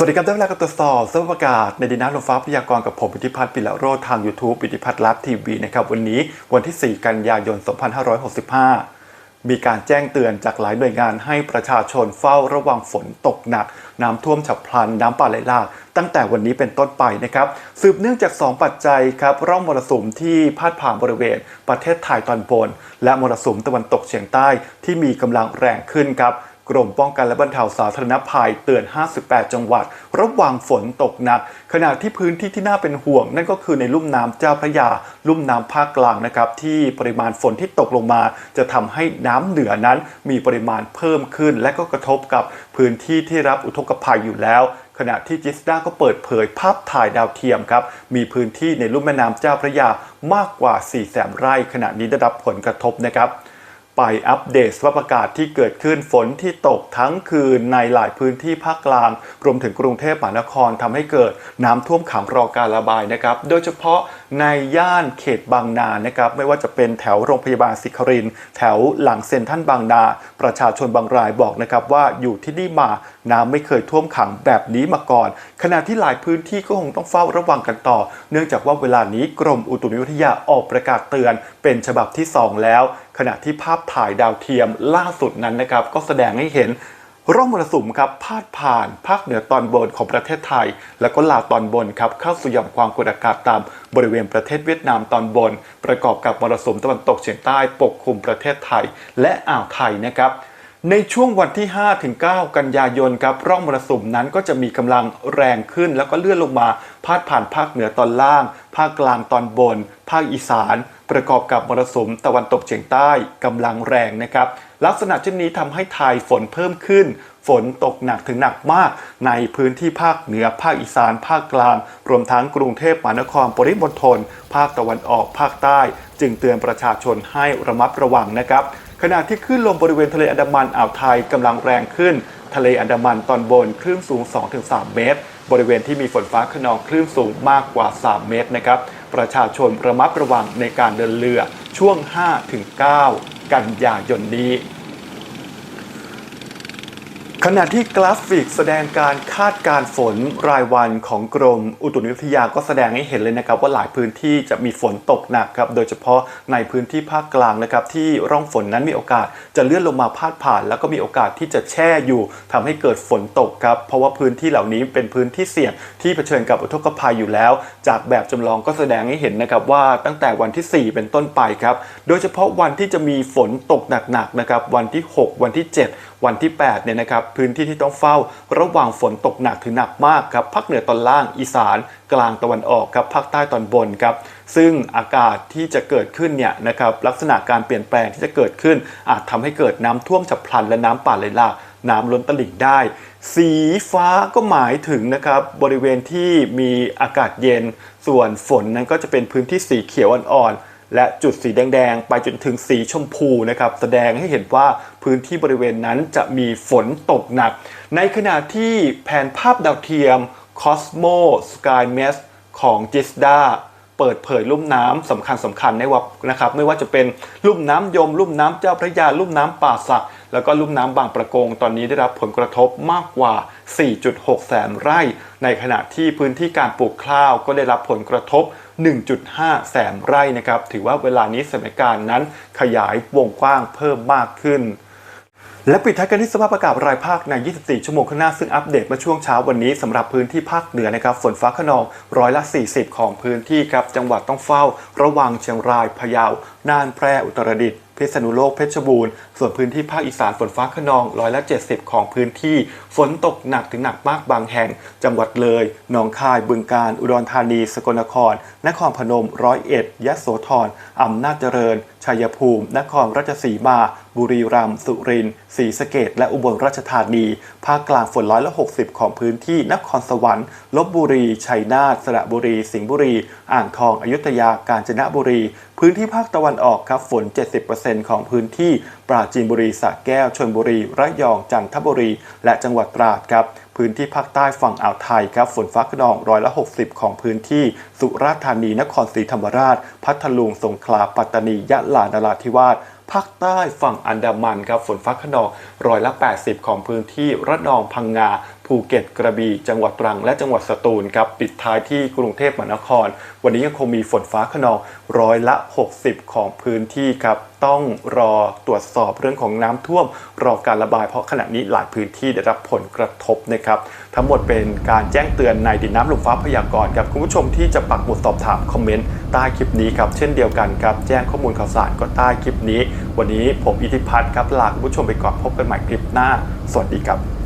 สวัสดีครับได้เวลากับตรวจสอบสภาพอากาศในดินน้ำลมฟ้าพยากรณ์กับผมปิติพัฒน์ปิละโรธทาง YouTube ปิติพัฒน์ลับทีวีนะครับวันนี้วันที่ 4 กันยายน 2565 มีการแจ้งเตือนจากหลายหน่วยงานให้ประชาชนเฝ้าระวังฝนตกหนัก น้ำท่วมฉับพลัน น้ำป่าไหลหลากตั้งแต่วันนี้เป็นต้นไปนะครับสืบเนื่องจาก 2 ปัจจัยครับร่องมรสุมที่พาดผ่านบริเวณ ประเทศไทยตอนบน และมรสุมตะวันตกเฉียงใต้ที่มีกำลังแรงขึ้นครับ กรมป้องกันและบรรเทาสาธารณภัยเตือน 58 จังหวัด ระวังฝนตกหนัก ขณะที่พื้นที่ที่น่าเป็นห่วง นั่นก็คือในลุ่มน้ำเจ้าพระยา ลุ่มน้ำภาคกลางนะครับที่ปริมาณฝนที่ตกลงมา จะทำให้น้ำเหนือนั้นมีปริมาณเพิ่มขึ้น และก็กระทบกับพื้นที่ที่รับอุทกภัยอยู่แล้วขณะที่จิสดาก็เปิดเผยภาพถ่ายดาวเทียมครับ มีพื้นที่ในลุ่มแม่น้ำเจ้าพระยามากกว่า 4 แสนไร่ ขณะนี้ได้รับผลกระทบนะครับ ไปอัปเดตสภาพอากาศที่เกิดขึ้นฝนที่ตกทั้งคืนในหลายพื้นที่ภาคกลาง รวมถึงกรุงเทพมหานครทำให้เกิดน้ำท่วมขังรอการระบายนะครับ โดยเฉพาะในย่านเขตบางนานะครับ ไม่ว่าจะเป็นแถวโรงพยาบาลศิคริน แถวหลังเซ็นทรัลบางนา ประชาชนบางรายบอกนะครับว่าอยู่ที่นี่มาน้ำไม่เคยท่วมขังแบบนี้มาก่อน ขณะที่หลายพื้นที่ก็คงต้องเฝ้าระวังกันต่อ เนื่องจากว่าเวลานี้กรมอุตุนิยมวิทยาออกประกาศเตือน เป็นฉบับที่ 2 แล้ว ขณะที่ภาพถ่ายดาวเทียมล่าสุดนั้นนะครับ ก็แสดงให้เห็นร่องมรสุมครับพาดผ่านภาคเหนือตอนบนของประเทศไทย แล้วก็ลาวตอนบนครับเข้าสู่หย่อมความกดอากาศต่ำบริเวณประเทศเวียดนามตอนบน ประกอบกับมรสุมตะวันตกเฉียงใต้ปกคลุมประเทศไทย และอ่าวไทยนะครับในช่วงวันที่5ถึง9กันยายนครับร่องมรสุมนั้นก็จะมีกำลังแรงขึ้น แล้วก็เลื่อนลงมาพาดผ่านภาคเหนือตอนล่าง ภาคกลางตอนบน ภาคอีสาน ประกอบกับมรสุมตะวันตกเฉียงใต้กำลังแรงนะครับ ลักษณะเช่นนี้ทำให้ไทยฝนเพิ่มขึ้น ฝนตกหนักถึงหนักมาก ในพื้นที่ภาคเหนือ ภาคอีสาน ภาคกลาง รวมทั้งกรุงเทพมหานครปริมณฑลภาคตะวันออกภาคใต้ จึงเตือนประชาชนให้ระมัดระวังนะครับขณะที่คลื่นลมบริเวณทะเลอันดามันอ่าวไทยกำลังแรงขึ้น ทะเลอันดามันตอนบนคลื่นสูง 2-3 เมตร บริเวณที่มีฝนฟ้าขนองคลื่นสูงมากกว่า 3 เมตรนะครับประชาชนระมัดระวังในการเดินเรือช่วง 5-9 กันยายนนี้ ขณะที่กราฟิกแสดงการคาดการฝนรายวันของกรมอุตุนิยมวิทยาก็แสดงให้เห็นเลยนะครับว่าหลายพื้นที่จะมีฝนตกหนักครับโดยเฉพาะในพื้นที่ภาคกลางนะครับที่ร่องฝนนั้นมีโอกาสจะเลื่อนลงมาพาดผ่าน แล้วก็มีโอกาสที่จะแช่อยู่ทำให้เกิดฝนตกครับเพราะว่าพื้นที่เหล่านี้เป็นพื้นที่เสี่ยงที่เผชิญกับอุทกภัยอยู่แล้ว จากแบบจำลองก็แสดงให้เห็นนะครับว่าตั้งแต่วันที่ 4 เป็นต้นไปครับโดยเฉพาะวันที่จะมีฝนตกหนักๆนะครับวันที่ 6 วันที่ 7วันที่8เนี่ยนะครับพื้นที่ที่ต้องเฝ้าระวังฝนตกหนักถึงหนักมากครับภาคเหนือตอนล่างอีสานกลางตะวันออกครับภาคใต้ตอนบนครับซึ่งอากาศที่จะเกิดขึ้นเนี่ยนะครับลักษณะการเปลี่ยนแปลงที่จะเกิดขึ้น อาจทำให้เกิดน้ำท่วมฉับพลันและน้ำป่าไหลหลากน้ำล้นตลิ่งได้ สีฟ้าก็หมายถึงนะครับบริเวณที่มีอากาศเย็น ส่วนฝนนั้นก็จะเป็นพื้นที่สีเขียวอ่อนๆและจุดสีแดงๆ ไปจนถึงสีชมพูนะครับ แสดงให้เห็นว่า พื้นที่บริเวณนั้นจะมีฝนตกหนัก ในขณะที่แผนภาพดาวเทียม Cosmo Sky m e s ของ GISDA เปิดเผยลุ่มน้ำสำคัญสำคัญในวับนะครับไม่ว่าจะเป็นลุ่มน้ำยม ลุ่มน้ำเจ้าพระยา ลุ่มน้ำป่าสัก แล้วก็ลุ่มน้ำบางประกง ตอนนี้ได้รับผลกระทบมากกว่า 4.6 แสนไร่ ในขณะที่พื้นที่การปลูกข้าวก็ได้รับผลกระทบ 1.5 แสนไร่นะครับถือว่าเวลานี้สถานการณ์นั้นขยายวงกว้างเพิ่มมากขึ้น และปิดท้ายกันที่สภาพอากาศรายภาคใน 24 ชั่วโมงข้างหน้าซึ่งอัปเดตมาช่วงเช้าวันนี้สำหรับพื้นที่ภาคเหนือนะครับฝนฟ้าขนองร้อยละ 40 ของพื้นที่ครับจังหวัดต้องเฝ้า ระวังเชียงรายพะเยาน่านแพร่อุตรดิตถ์ พิษณุโลกเพชรบูรณ์ ส่วนพื้นที่ภาคอีสานฝนฟ้าขนองร้อยละ 70 ของพื้นที่ ฝนตกหนักถึงหนักมากบางแห่ง จังหวัดเลยหนองคายบึงกาฬอุดรธานี สกลนคร นครพนมร้อยเอ็ดยะโสธรอำนาจเจริญ ชัยภูมิ นครราชสีมา บุรีรัมย์สุรินทร์ศรีสะเกดและอุบลราชธานี ภาคกลางฝนร้อยละ 60 ของพื้นที่นครสวรรค์ลบบุรี ชัยนาทสระบุรี สิงห์บุรี อ่างทอง อยุธยากาญจนบุรี พื้นที่ภาคตะวันออกครับฝน 70%ของพื้นที่ปราจีนบุรีสระแก้วชลบุรีระยองจันทบุรี และจังหวัดตราดครับพื้นที่ภาคใต้ฝั่งอ่าวไทยครับฝนฟ้าขนองร้อยละ 60 ของพื้นที่ สุราษฎร์ธานีนครศรีธรรมราช พัทลุงสงขลาปัตตานียะลานราธิวาสภาคใต้ฝั่งอันดามันครับฝนฟ้าขนองร้อยละ 80 ของพื้นที่ระนองพังงา ภูเก็ตกระบี่จังหวัดตรัง และจังหวัดสตูลครับปิดท้ายที่กรุงเทพมหานคร วันนี้ยังคงมีฝนฟ้าขนองร้อยละ 60 ของพื้นที่ครับต้องรอตรวจสอบเรื่องของน้ำท่วม รอการระบายเพราะขณะนี้หลายพื้นที่ได้รับผลกระทบนะครับทั้งหมดเป็นการแจ้งเตือนในดินน้ำลมฟ้าพยากรณ์ครับคุณผู้ชมที่จะปักหมุดสอบถามคอมเมนต์ใต้คลิปนี้ครับเช่นเดียวกันครับแจ้งข้อมูลข่าวสารก็ใต้คลิปนี้ วันนี้ผมอิทธิพัฒน์ครับลาคุณผู้ชมไปก่อนพบกันใหม่คลิปหน้า สวัสดีครับ